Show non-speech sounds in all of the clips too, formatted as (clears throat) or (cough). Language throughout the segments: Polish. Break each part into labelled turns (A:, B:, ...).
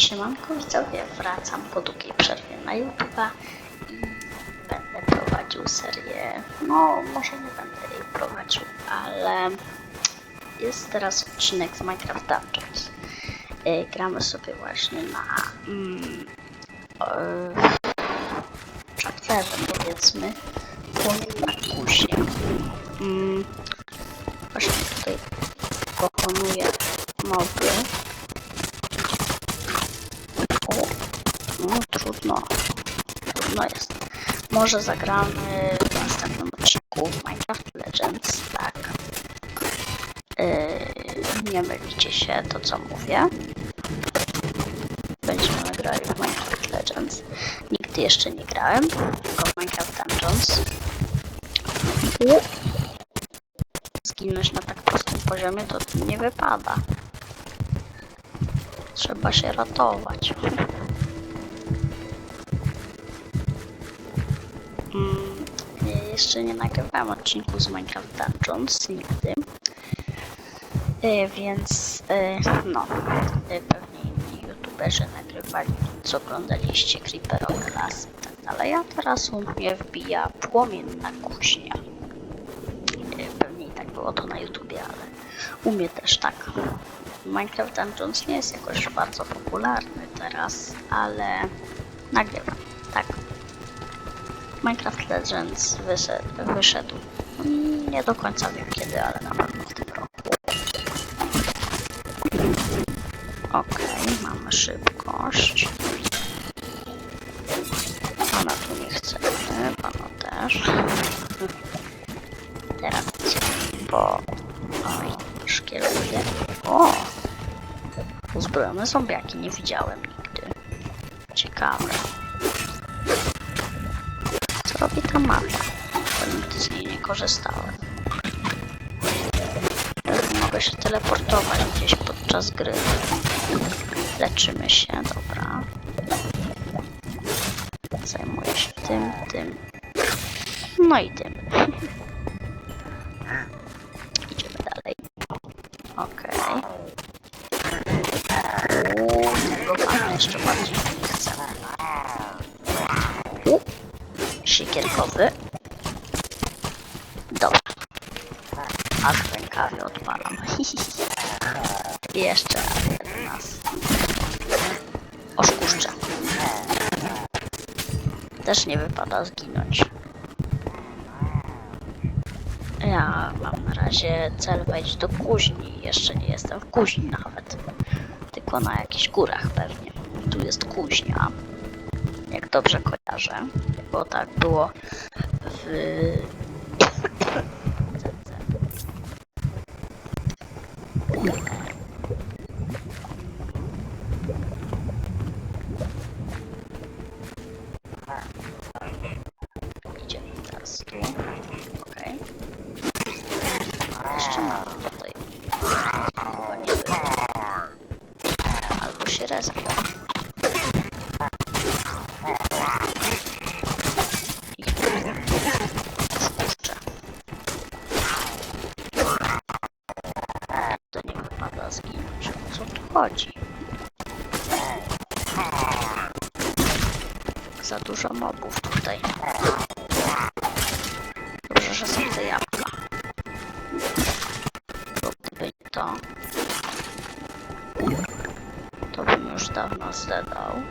A: Siemanko widzowie, wracam po długiej przerwie na YouTube'a i będę prowadził serię, no może nie będę jej prowadził, ale jest teraz odcinek z Minecraft Dungeons. Yy, gramy sobie właśnie na mm, yy, powiedzmy, płomień na kusie. Mm, Może zagramy w następnym odcinku Minecraft Legends, tak. Yy, nie mylicie się to co mówię. Będziemy grali w Minecraft Legends. Nigdy jeszcze nie grałem, tylko w Minecraft Dungeons. Zginąć na tak prostym poziomie to nie wypada. Trzeba się ratować. Mm, jeszcze nie nagrywałem odcinku z Minecraft Dungeons nigdy. E, więc e, no, e, pewnie inni youtuberzy nagrywali, co oglądaliście creeperowe lasy i tak dalej, a teraz u mnie wbija płomienna kuźnia. E, Pewnie i tak było to na YouTubie, ale u mnie też tak. Minecraft Dungeons nie jest jakoś bardzo popularny teraz, ale nagrywam, tak. Minecraft Legends wyszedł, wyszedł. Nie do końca wiem kiedy, ale na pewno w tym roku. Okej, mamy szybkość. Pana tu nie chcemy, pana też. Teraz. Oj, szkieluje. O! Uzbrojone zombiaki nie widziałem nigdy. Ciekawe. Robi ta mapia? Bo nigdy z niej nie korzystałem. Mogę się teleportować gdzieś podczas gry. Leczymy się, dobra. Zajmuję się tym, tym. No i tym. Rękawie odpalam. (laughs) Jeszcze raz. Oszkuszczę. Też nie wypada zginąć. Ja mam na razie cel wejść do kuźni. Jeszcze nie jestem w kuźni nawet. Tylko na jakichś górach pewnie. Tu jest kuźnia. Jak dobrze kojarzę. Bo tak było w... Idziemy teraz tu. Okej. Jeszcze mam tutaj. Chyba nie było. Albo się respią. I skurczę. To nie wypada zginąć. O co tu chodzi? Za dużo mobów tutaj. Dobrze, że są te jabłka. Bo gdyby to, to bym już dawno zdedał.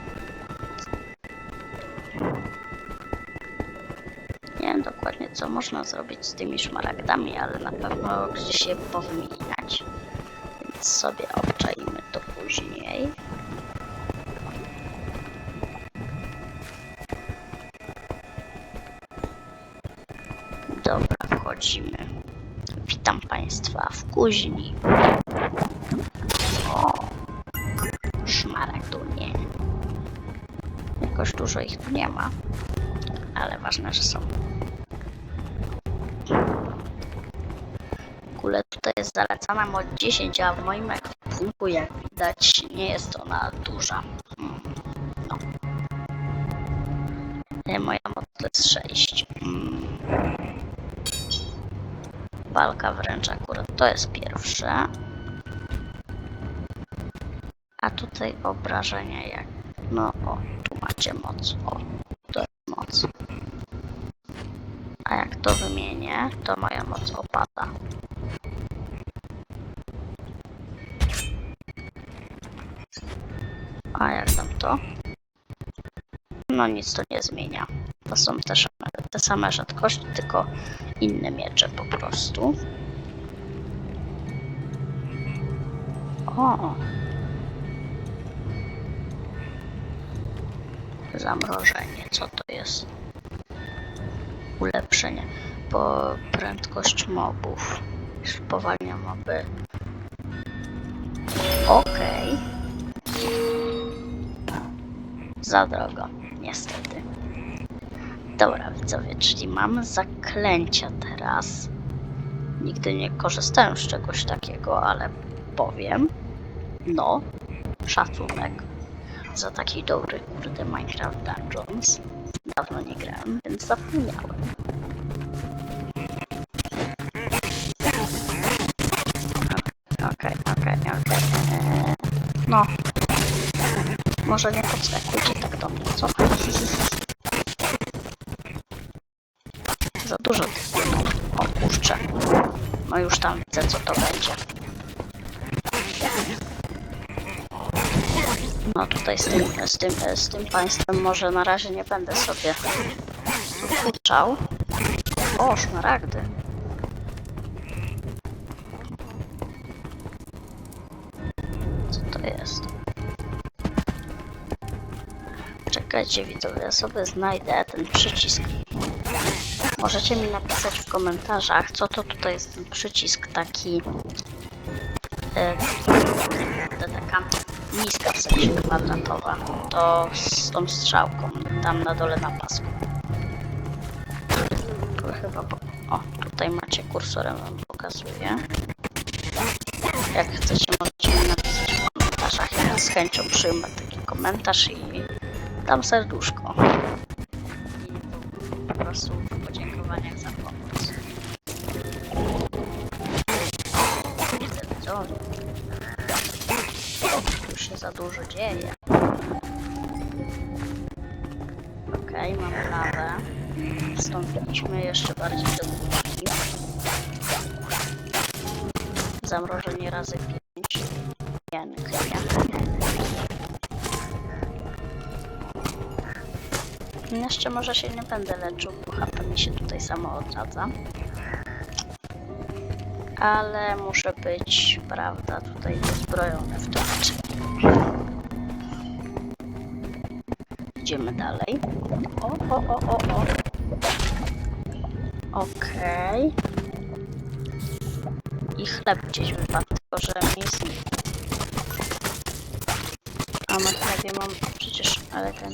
A: Nie wiem dokładnie, co można zrobić z tymi szmaragdami, ale na pewno gdzieś je powymieniać. Więc sobie to później. Dobra, wchodzimy. Witam Państwa w kuźni. O, szmaragdu nie. Jakoś dużo ich tu nie ma, ale ważne, że są. W ogóle tutaj jest zalecana moc 10, a w moim jak widać, nie jest ona duża. No. Moja moc to jest 6. Mm. Walka wręcz akurat to jest pierwsze. A tutaj obrażenia jak... No o, tu macie moc. O, to jest moc. A jak to wymienię, to moja moc opada. A jak tam to? No nic to nie zmienia. To są też te same rzadkości, tylko inne miecze po prostu. O! Zamrożenie, co to jest? Ulepszenie. Po prędkość mobów. Spowalnia moby. Okej. Za drogo, niestety. Dobra, widzowie, czyli mamy zaklęcia teraz. Nigdy nie korzystałem z czegoś takiego, ale powiem. No, szacunek za taki dobry, kurde, Minecraft Dungeons. Dawno nie grałem, więc zapomniałem. Okej, okej, okej. No. Może nie mnie, co? Za dużo tych. O kurczę. No już tam widzę, co to będzie. No tutaj z tym, z tym, z tym państwem może na razie nie będę sobie kurczał. O, szmaragdy. Czekajcie widzowie, ja sobie znajdę ten przycisk. Możecie mi napisać w komentarzach, co to tutaj jest ten przycisk taki... E, to taka niska w sensie kwadratowa. To z tą strzałką, tam na dole na pasku. Tu chyba... O, tutaj macie kursorem wam pokazuję. Jak chcecie, możecie mi napisać w komentarzach. Ja z chęcią przyjmę taki komentarz i dam serduszko. I po prostu w podziękowaniach za pomoc. Widzę, widzowie. Tu się za dużo dzieje. Jeszcze może się nie będę leczył, bo HP mi się tutaj samo odradza. Ale muszę być, prawda, tutaj dozbrojony w to. Idziemy dalej. O, o, o, o, o. Okej. I chleb gdzieś wypadł, tylko że mi znikł. A na chlebie mam przecież, ale ten...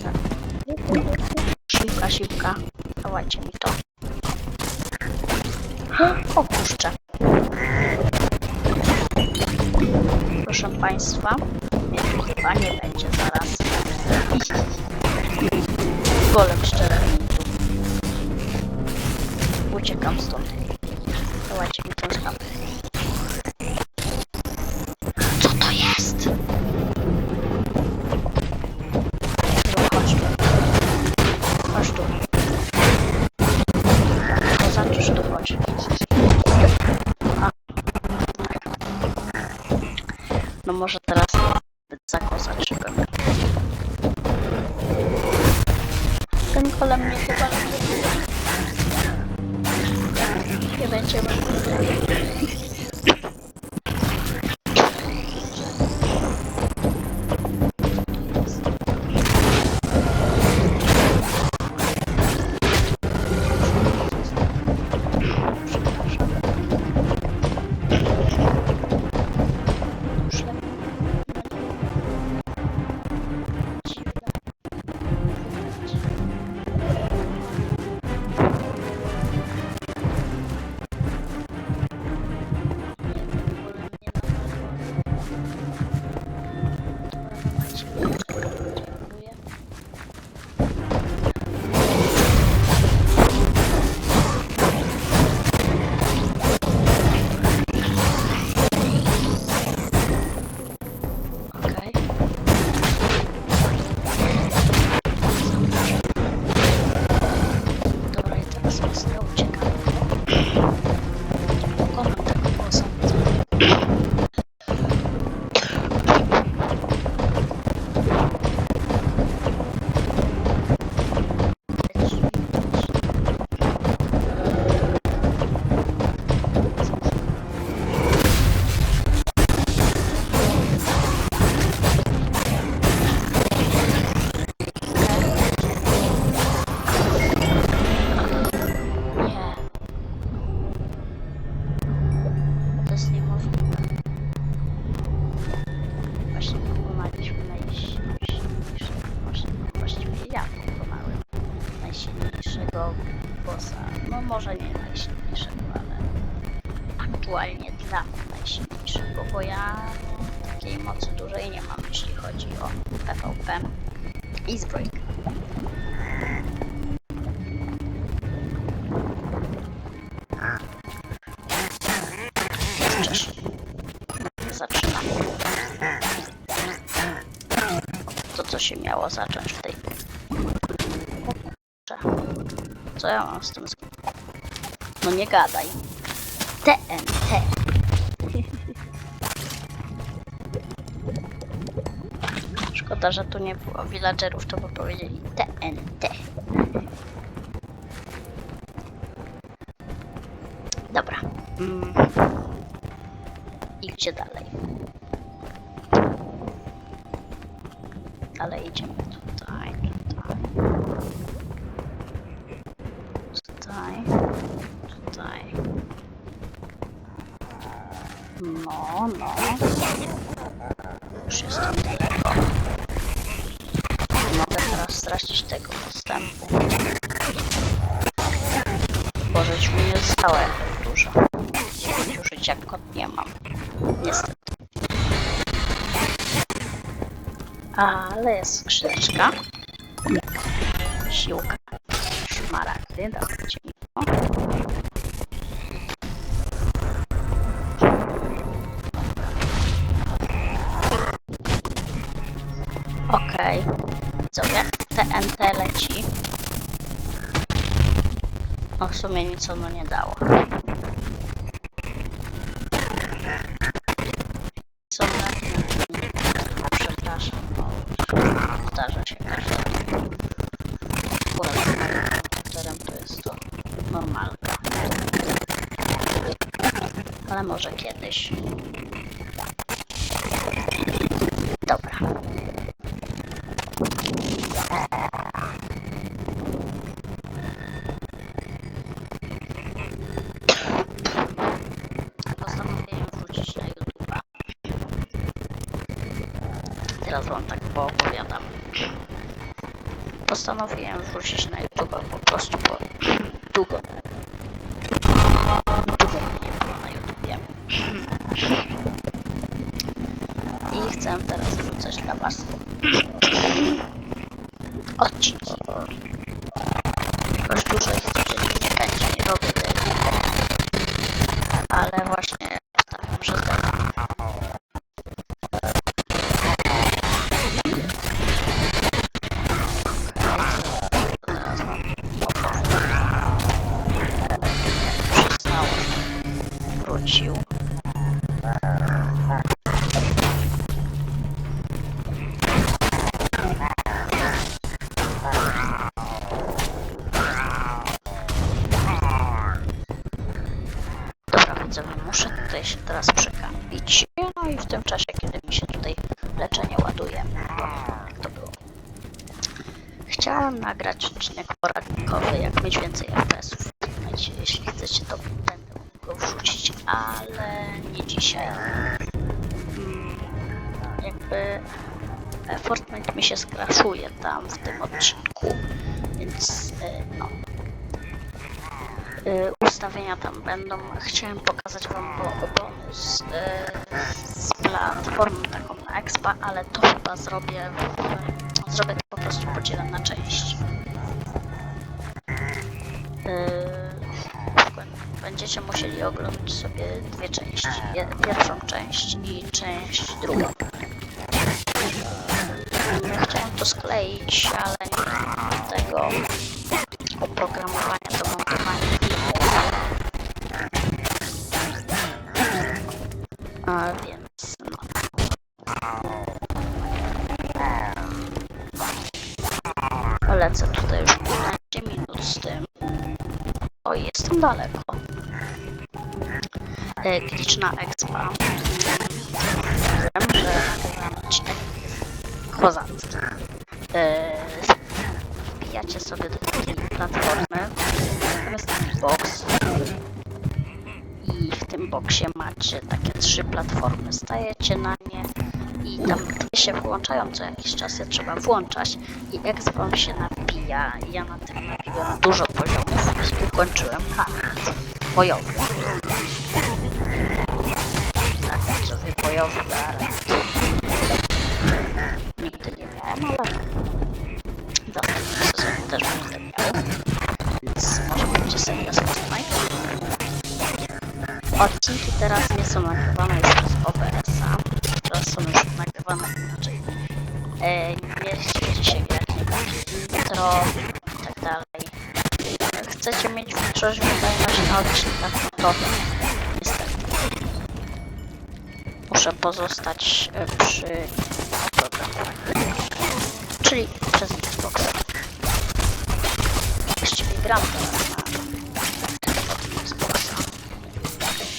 A: Siłka, siłka. Dawajcie mi to. O kurczę. Proszę Państwa, mnie tu chyba nie będzie zaraz. Golem szczerowników. Uciekam stąd. Dawajcie mi tą skapę. Może teraz za kozaczyłem. Tego bossa. No może nie najsilniejszego, ale aktualnie dla mnie najsilniejszego, bo ja takiej mocy dużej nie mam, jeśli chodzi o PvP i zbrojkę. Zaczynam. To, co się miało zacząć w tej Kurczę. Co ja mam z tym? No nie gadaj. TNT. (laughs) Szkoda, że tu nie było villagerów, to by powiedzieli TNT. Dobra. Mm. I gdzie dalej? Dalej idziemy tutaj. Tutaj, tutaj. No, no. Już jestem daleko. Nie mogę teraz stracić tego postępu. Boże, mi nie zostało jakoś dużo. Pięciu życia kot nie mam. Niestety. Ale jest skrzyneczka. Siłka. Szmaragdy, dajcie O, w sumie nic ono nie dało. Co na... Przepraszam, no, zdarza się z komputerem to jest to normalka. Ale może kiedyś. Chcę teraz wrzucać dla was (clears throat) odcinki. Dużo go wrzucić, ale nie dzisiaj. Jakby e, Fortnite mi się skraszuje tam w tym odcinku, więc e, no. E, Ustawienia tam będą. Chciałem pokazać wam bo- bonus z platformą taką na Expa, ale to chyba zrobię zrobię to po prostu podzielę na części. Będziecie musieli oglądać sobie dwie części. Pierwszą część i część drugą. Chciałem to skleić, ale nie mam tego oprogramowania do montowania. A więc no. Tutaj już 15 minut z tym. O, jestem daleko. E, Glitch na Expa. Wiem, że nagrywam odcinek Wbijacie sobie do takiej platformy. Tam jest taki box. I w tym boksie macie takie trzy platformy. Stajecie na nie i tam dwie się włączają co jakiś czas, je trzeba włączać i wam się napija. Ja na tym napiłem dużo poziomów ukończyłem karnet bojowy. Bojowy, ale nigdy nie miałem, ale w następnym sezonie też będę miał. Więc może będzie seria z. Odcinki teraz nie są nagrywane już przez OBS-a. Teraz są już nagrywane inaczej. E, nie chcecie się nie będzie intro i tak dalej. Chcecie mieć większość wydajności na odcinkach, no to Muszę pozostać e, przy programach. Czyli przez Xboxa. Właściwie gram teraz na Xboxa.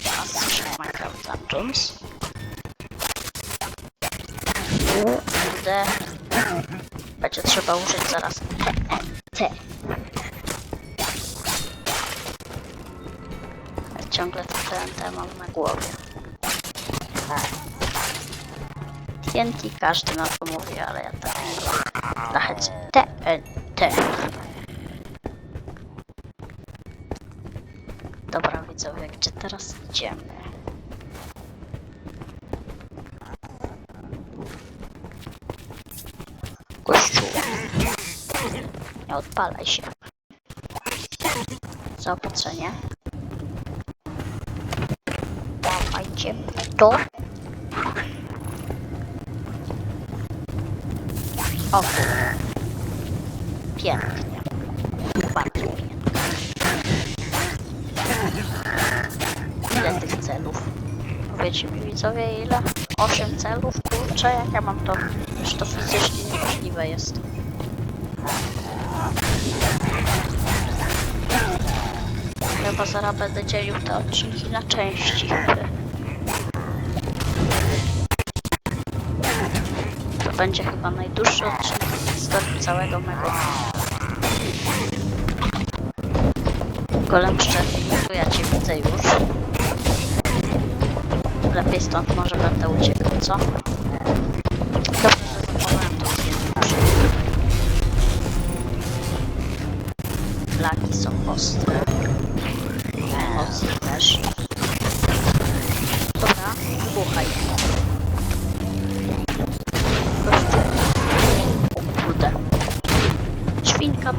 A: Teraz słyszę Minecraft Dungeons. Kurde. Będzie trzeba użyć zaraz T. Ciągle to TNT mam na głowie. TNT każdy na to mówi, ale ja tak trochę TNT. Dobra widzowie, gdzie teraz idziemy? Kościół. Nie odpalaj się. Zaopatrzenie. Dawajcie to. O kurde. Pięknie. Bardzo pięknie. Ile tych celów? Powiedzcie mi widzowie ile? 8 celów? Kurczę, jak ja mam to? Już to fizycznie niemożliwe jest. Chyba zaraz będę dzielił te odcinki na części. Będzie chyba najdłuższy odcinek w historii całego mego Golem szczerny, tu ja cię widzę już. Lepiej stąd może będę uciekał, co? Dobrze, że zapomniałem to zdjęcie. Flagi są ostre.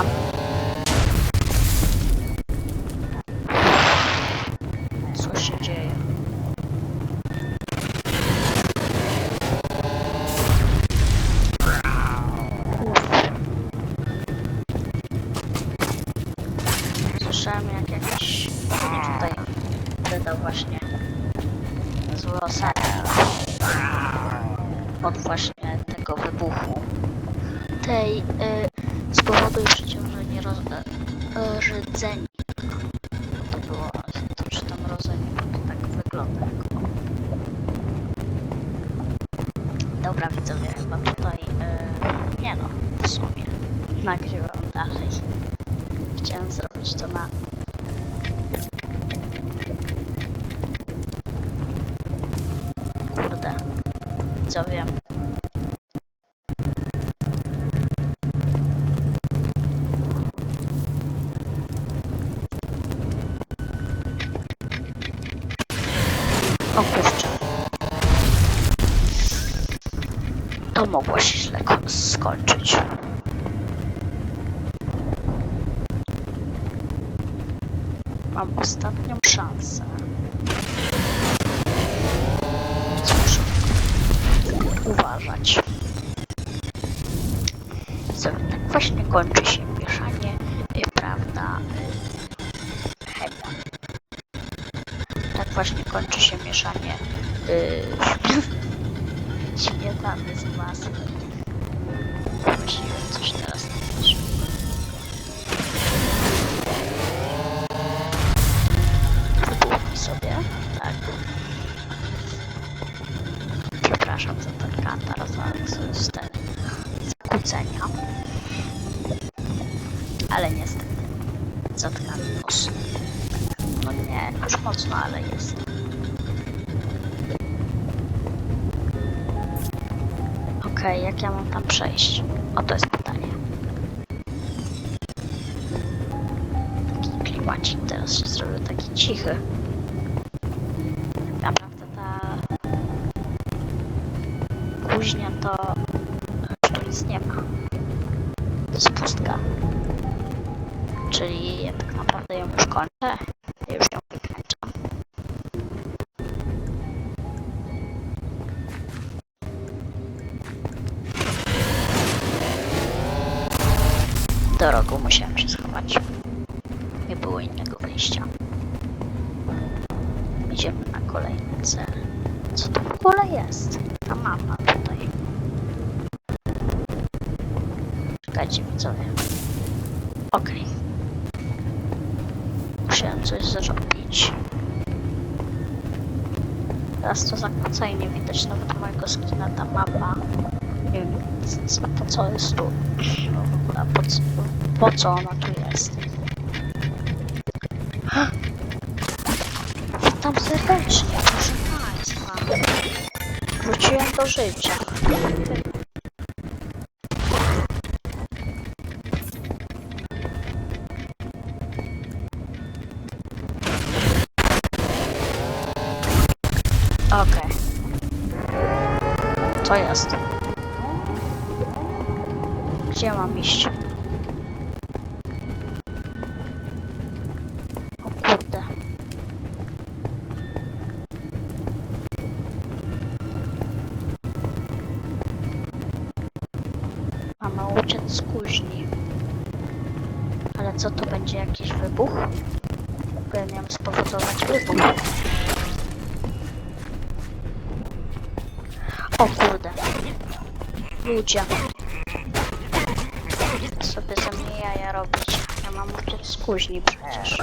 A: Czekam. Co widzowie. O. To mogło się źle skończyć. Mam ostatnią kończy się mieszanie y, (laughs) śmietany z masłem. Okej, jak ja mam tam przejść? O, to jest pytanie. Taki klimacik teraz się zrobił taki cichy. Do rogu musiałem się schować. Nie było innego wyjścia. Idziemy na kolejny cel. Co to w ogóle jest? Ta mapa tutaj. Czekajcie widzowie. Okej. Musiałem coś zrobić. Teraz to zakłóca i nie widać nawet mojego skina, ta mapa. Co, po co jest tu. No po co, po co ona tu jest. Witam serdecznie, proszę Państwa. Wróciłem do życia. Okej. Co jest? Gdzie mam iść? O kurde. Mamy uciec z kuźni. Ale co to będzie jakiś wybuch? Ja miałem spowodować wybuch. O kurde. Ludzie. Kuźni przecież.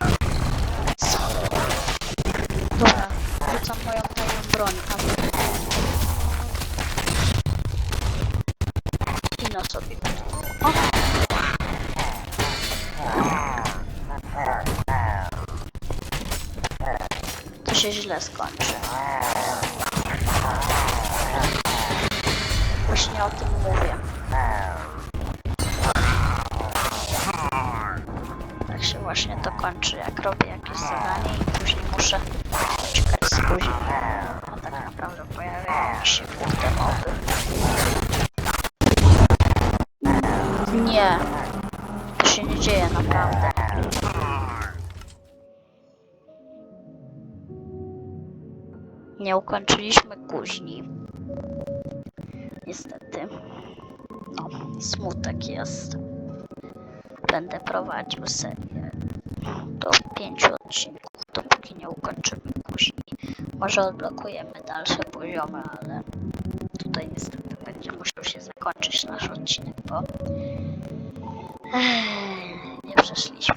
A: Co? Dobra, rzucam moją tajną broń, a wy... I no sobie. O! To się źle skończy. Właśnie o tym mówię. To kończy, jak robię jakieś zadanie i później muszę uciekać z kuźni. A tak naprawdę pojawiają się kurde moby. Nie. To się nie dzieje naprawdę. Nie ukończyliśmy kuźni. Niestety. No, smutek jest. Będę prowadził serię odcinków, dopóki nie ukończymy kuźni. Może odblokujemy dalsze poziomy, ale tutaj niestety będzie musiał się zakończyć nasz odcinek, bo Ech, nie przeszliśmy.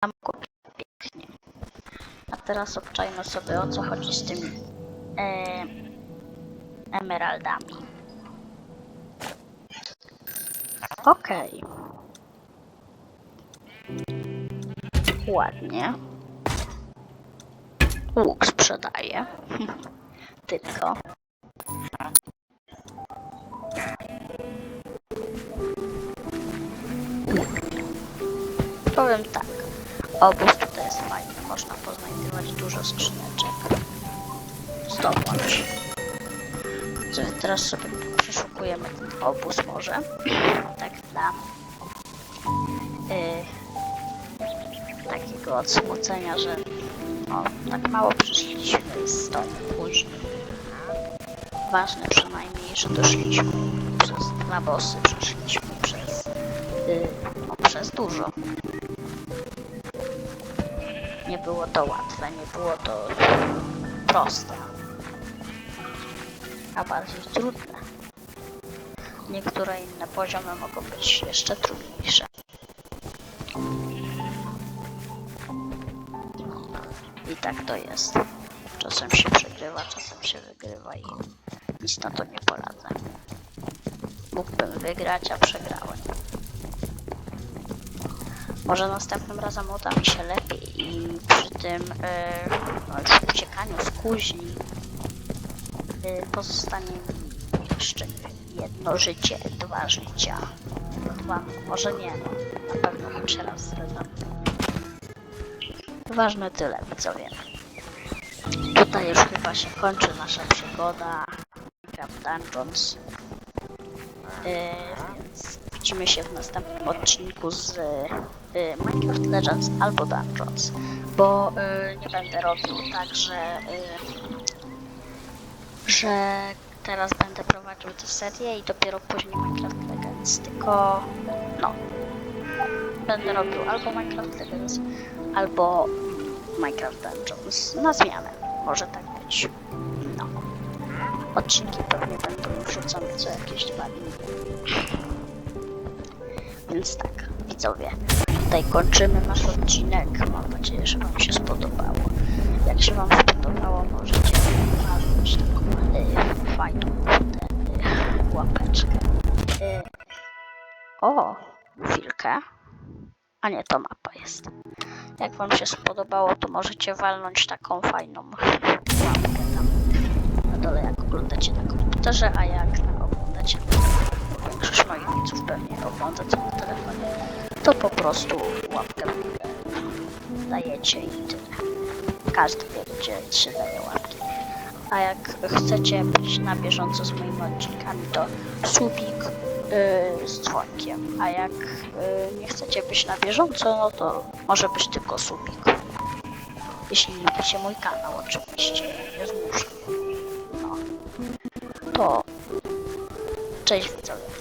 A: Tam pięknie. A teraz obczajmy sobie o co chodzi z tymi e, emeraldami. Okej. Ładnie. Łuk sprzedaję. (laughs) Tylko. Powiem tak. Obóz tutaj jest fajny. Można poznajdywać dużo skrzyneczek. Zdobądź. Teraz sobie przeszukujemy ten obóz może. (clears throat) Tak dla takiego odsmucenia, że no, tak mało przyszliśmy z tą później. Ważne przynajmniej, że doszliśmy przez dwa przeszliśmy przez, y, no, przez dużo. Nie było to łatwe, nie było to proste, a bardziej trudne. Niektóre inne poziomy mogą być jeszcze trudniejsze. Tak to jest. Czasem się przegrywa, czasem się wygrywa i nic na to nie poradzę. Mógłbym wygrać, a przegrałem. Może następnym razem uda mi się lepiej i przy tym już uciekaniu z kuźni e, pozostanie mi jeszcze jedno życie, dwa życia. Dwa, może nie, no, na pewno choć raz zdradzam. Ważne tyle, widzowie. Tutaj już chyba się kończy nasza przygoda Minecraft Dungeons. Yy, więc widzimy się w następnym odcinku z yy, Minecraft Legends albo Dungeons. Bo yy, nie będę robił tak, że, yy, że teraz będę prowadził tę serię i dopiero później Minecraft Legends. Tylko no. Będę robił albo Minecraft Legends, albo Minecraft Dungeons. Na zmianę. Może tak być. No. Odcinki pewnie będą wrzucane co jakieś dwa dni. Więc tak, widzowie, tutaj kończymy nasz odcinek. Mam nadzieję, że Wam się spodobało. Jak się Wam spodobało, możecie walnąć taką y, fajną y, łapeczkę. Y, o, chwilkę. A nie, to mapa jest. Jak Wam się spodobało, to możecie walnąć taką fajną (laughs) łapkę tam na dole, jak oglądacie na komputerze, a jak na oglądacie bo większość moich widzów pewnie ogląda to na telefonie, to po prostu łapkę dajecie i tyle. Każdy wie, gdzie się daje łapki. A jak chcecie być na bieżąco z moimi odcinkami, to subik yy, z dzwonkiem. A jak yy, nie chcecie być na bieżąco, no to może być tylko subik. Jeśli lubicie mój kanał, oczywiście, nie zmuszę. No. To cześć widzowie.